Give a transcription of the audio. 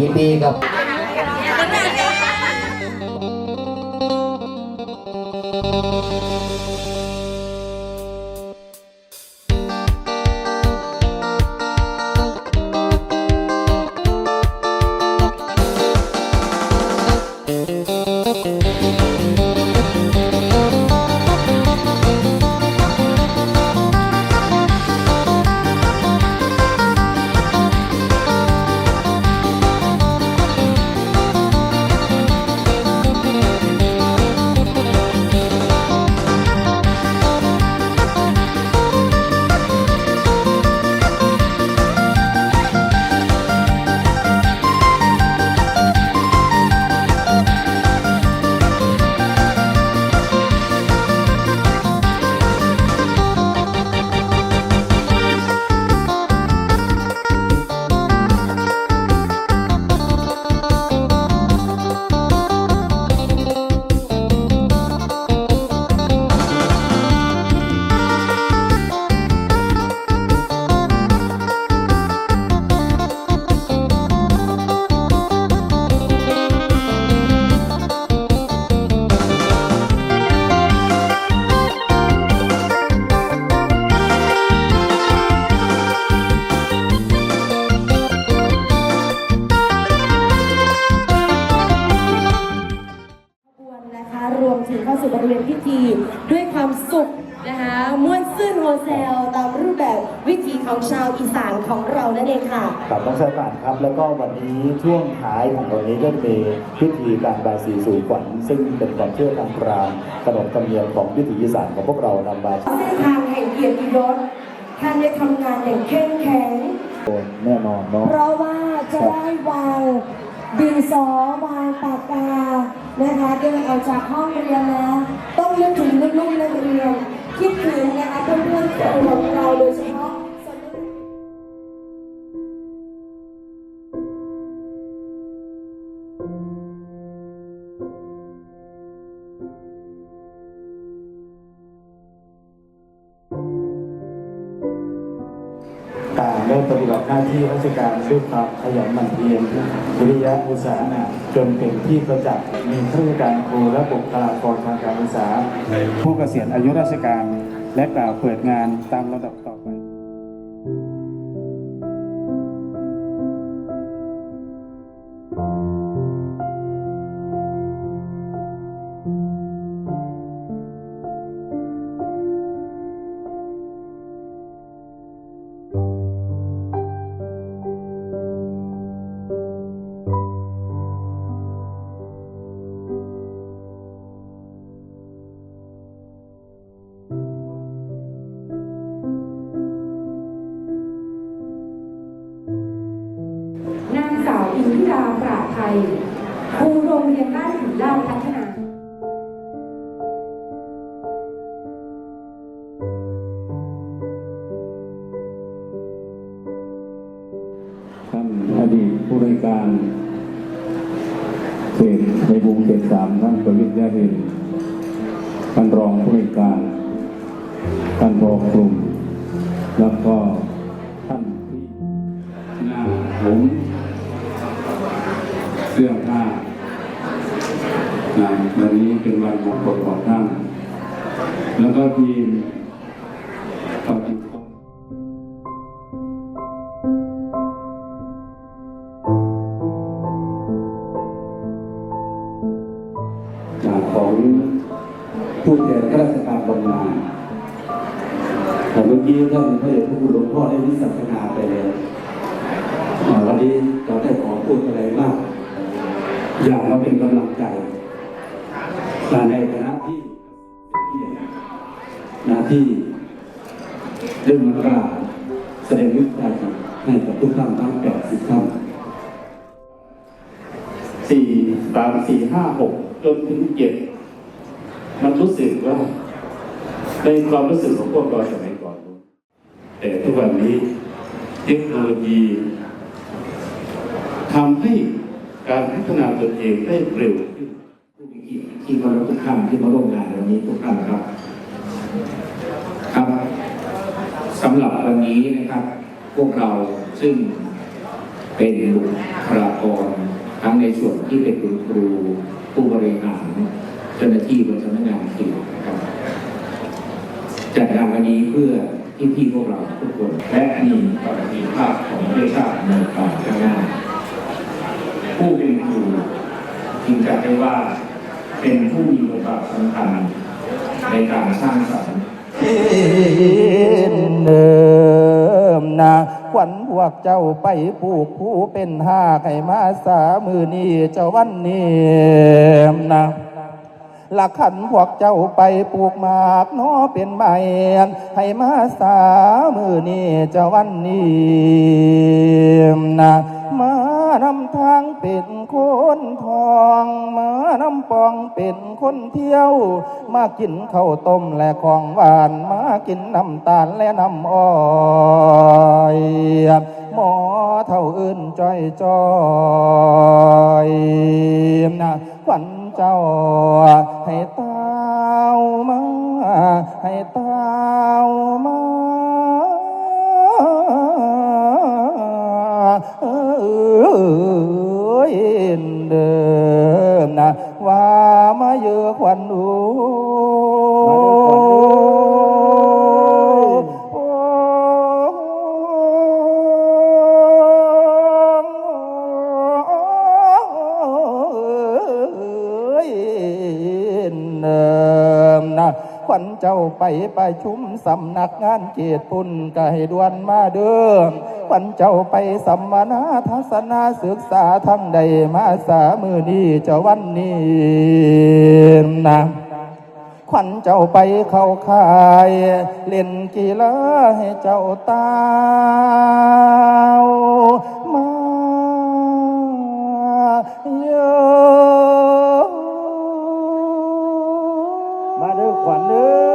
ยินดีกับ พิธีด้วยความสุขนะคะม่วนซื่นโฮเซลตามรูปแบบวิถีของชาวอีสานของเรานั่นเองค่ะครับน้องสายป่านครับ แล้วก็วันนี้ช่วงท้ายของวันนี้ก็จะมีพิธีการบายสีสู่ขวัญซึ่งเป็นความเชื่อทางพราหมณ์ขนบธรรมเนียมของวิถีอีสานของพวกเรานำมาเส้นทางแห่งเกียรติยศท่านได้ทำงานอย่างเข้มแข็งแน่นอนเนาะเพราะว่าจะได้วาง ดินสอวางปากกานะคะเดินออกจากห้องเรียนนะต้องนึกถึงลูกๆนักเรียนคิดถึงนะคะเพื่อนๆของเราโดยเฉพาะาที่ราชการด้วยความขยันหมั่นเพียรวิริยะอุตสาหะจนเป็นที่ประจักษ์มีข้าราชการครูและบุคลากรทางการศึกษา ผู้เกษียณอายุราชการ และกล่าวเปิดงานตามระดับต่อ ยครูโรงเรียนบ้านหินลาดพัฒนาท่านอดีตผู้ราชการเขตในวงเขตสามท่านประวิทย์ยารินท่านรองผู้ราชการท่านรองกลุ่ม มงคลของท่านแล้วก็ทีมปฏิบัติจากของผู้แทนข้าราชการบำนาญแต่เมื่อกี้ท่านพระเดชพระคุณหลวงพ่อได้วิสัชนาไปแล้ววันนี้เราได้ขอพูดอะไรมาก อย่างเราเป็นกำลังใจ แต่ในฐานะที่หน้าที่เรื่องมากราบแสดงวิสัยให้กับทุกท่านทั้งแปดสิบท่านสี่สามสี่ห้าหกจนถึงเจ็ดมันรู้สึกว่าในความรู้สึกของพวกเราสมัยก่อน แต่ทุกวันนี้เทคโนโลยีทำให้การพัฒนาตนเองได้เร็ว ที่มาร่วมทุกท่านที่มาร่วมงานวันนี้ทุกท่านครับ ครับสำหรับวันนี้นะครับ พวกเราซึ่งเป็นบุคลากรทั้งในส่วนที่เป็นคุณครู ผู้บริหารเจ้าหน้าที่บนสำนักงานเขตนะครับจัดงานวันนี้เพื่อที่พี่พวกเราทุกคน และมีประสิทธิภาพของประเทศชาติในการข้างหน้าผู้เป็นครูจึงจะได้ว่า เป็นผู้มีบทบาทสำคัญในการสร้างสรรค์เดิมนะขวัญพวกเจ้าไปปลูกผู้เป็นหากให้มาสามือนี้เจ้าวันนี้นะละขันพวกเจ้าไปปลูกหมากเนอเป็นไม้ให้มาสามือนี้เจ้าวันนี้นะมา นำทางเป็นคนทอง มานำปองเป็นคนเที่ยว มากินข้าวต้มและของหวาน มากินน้ำตาลและน้ำอ้อยหมอเท่าอื่นจอยจอยนะขวัญเจ้า วันดู เจ้าไปไปชุมสำนักงานเกตปุ่นก็ให้ดวนมาเดิมขวัญเจ้าไปสัมมนาทัศนาศึกษาทั้งใดมาสามือนี้เจ้าวันนี้นะขวัญเจ้าไปเข้าค่าย เล่นกีฬาให้เจ้าตามาเยอะ ขวัญเอ้